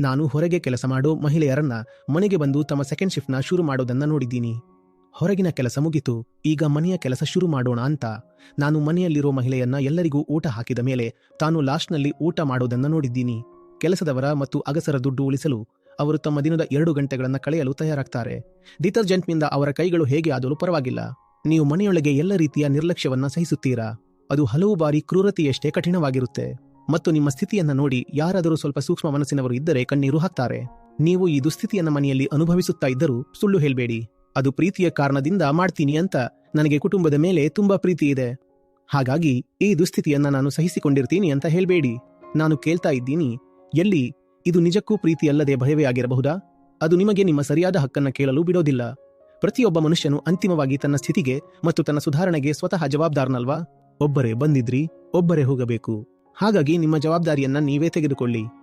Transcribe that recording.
ನಾನು ಹೊರಗೆ ಕೆಲಸ ಮಾಡೋ ಮಹಿಳೆಯರನ್ನ ಮನೆಗೆ ಬಂದು ತಮ್ಮ ಸೆಕೆಂಡ್ ಶಿಫ್ಟ್ನ ಶುರು ಮಾಡೋದನ್ನ ನೋಡಿದ್ದೀನಿ. ಹೊರಗಿನ ಕೆಲಸ ಮುಗಿತು, ಈಗ ಮನೆಯ ಕೆಲಸ ಶುರು ಮಾಡೋಣ ಅಂತ. ನಾನು ಮನೆಯಲ್ಲಿರೋ ಮಹಿಳೆಯನ್ನ ಎಲ್ಲರಿಗೂ ಊಟ ಹಾಕಿದ ಮೇಲೆ ತಾನು ಲಾಸ್ಟ್ನಲ್ಲಿ ಊಟ ಮಾಡೋದನ್ನ ನೋಡಿದ್ದೀನಿ. ಕೆಲಸದವರ ಮತ್ತು ಅಗಸರ ದುಡ್ಡು ಉಳಿಸಲು ಅವರು ತಮ್ಮ ದಿನದ ಎರಡು ಗಂಟೆಗಳನ್ನ ಕಳೆಯಲು ತಯಾರಾಗ್ತಾರೆ. ಡಿಟರ್ಜೆಂಟ್ನಿಂದ ಅವರ ಕೈಗಳು ಹೇಗೆ ಆದರೂ ಪರವಾಗಿಲ್ಲ. ನೀವು ಮನೆಯೊಳಗೆ ಎಲ್ಲ ರೀತಿಯ ನಿರ್ಲಕ್ಷ್ಯವನ್ನ ಸಹಿಸುತ್ತೀರಾ? ಅದು ಹಲವು ಬಾರಿ ಕ್ರೂರತೆಯಷ್ಟೇ ಕಠಿಣವಾಗಿರುತ್ತೆ. ಮತ್ತು ನಿಮ್ಮ ಸ್ಥಿತಿಯನ್ನು ನೋಡಿ ಯಾರಾದರೂ ಸ್ವಲ್ಪ ಸೂಕ್ಷ್ಮ ಮನಸ್ಸಿನವರು ಇದ್ದರೆ ಕಣ್ಣೀರು ಹಾಕ್ತಾರೆ. ನೀವು ಈ ದುಸ್ಥಿತಿಯನ್ನು ಮನೆಯಲ್ಲಿ ಅನುಭವಿಸುತ್ತಾ ಇದ್ದರೂ ಸುಳ್ಳು ಹೇಳಬೇಡಿ. ಅದು ಪ್ರೀತಿಯ ಕಾರಣದಿಂದ ಮಾಡ್ತೀನಿ ಅಂತ ನನಗೆ ಕುಟುಂಬದ ಮೇಲೆ ತುಂಬಾ ಪ್ರೀತಿ ಇದೆ. ಹಾಗಾಗಿ ಈ ದುಸ್ಥಿತಿಯನ್ನ ನಾನು ಸಹಿಸಿಕೊಂಡಿರ್ತೀನಿ ಅಂತ ಹೇಳಬೇಡಿ. ನಾನು ಕೇಳ್ತಾ ಇದ್ದೀನಿ, ಎಲ್ಲಿ? ಇದು ನಿಜಕ್ಕೂ ಪ್ರೀತಿಯಲ್ಲದೆ ಭಯವೇ ಆಗಿರಬಹುದಾ? ಅದು ನಿಮಗೆ ನಿಮ್ಮ ಸರಿಯಾದ ಹಕ್ಕನ್ನ ಕೇಳಲು ಬಿಡೋದಿಲ್ಲ. ಪ್ರತಿಯೊಬ್ಬ ಮನುಷ್ಯನು ಅಂತಿಮವಾಗಿ ತನ್ನ ಸ್ಥಿತಿಗೆ ಮತ್ತು ತನ್ನ ಸುಧಾರಣೆಗೆ ಸ್ವತಃ ಜವಾಬ್ದಾರನಲ್ವಾ? ಒಬ್ಬರೇ ಬಂದಿದ್ರಿ, ಒಬ್ಬರೇ ಹೋಗಬೇಕು. ಹಾಗಾಗಿ ನಿಮ್ಮ ಜವಾಬ್ದಾರಿಯನ್ನ ನೀವೇ ತೆಗೆದುಕೊಳ್ಳಿ.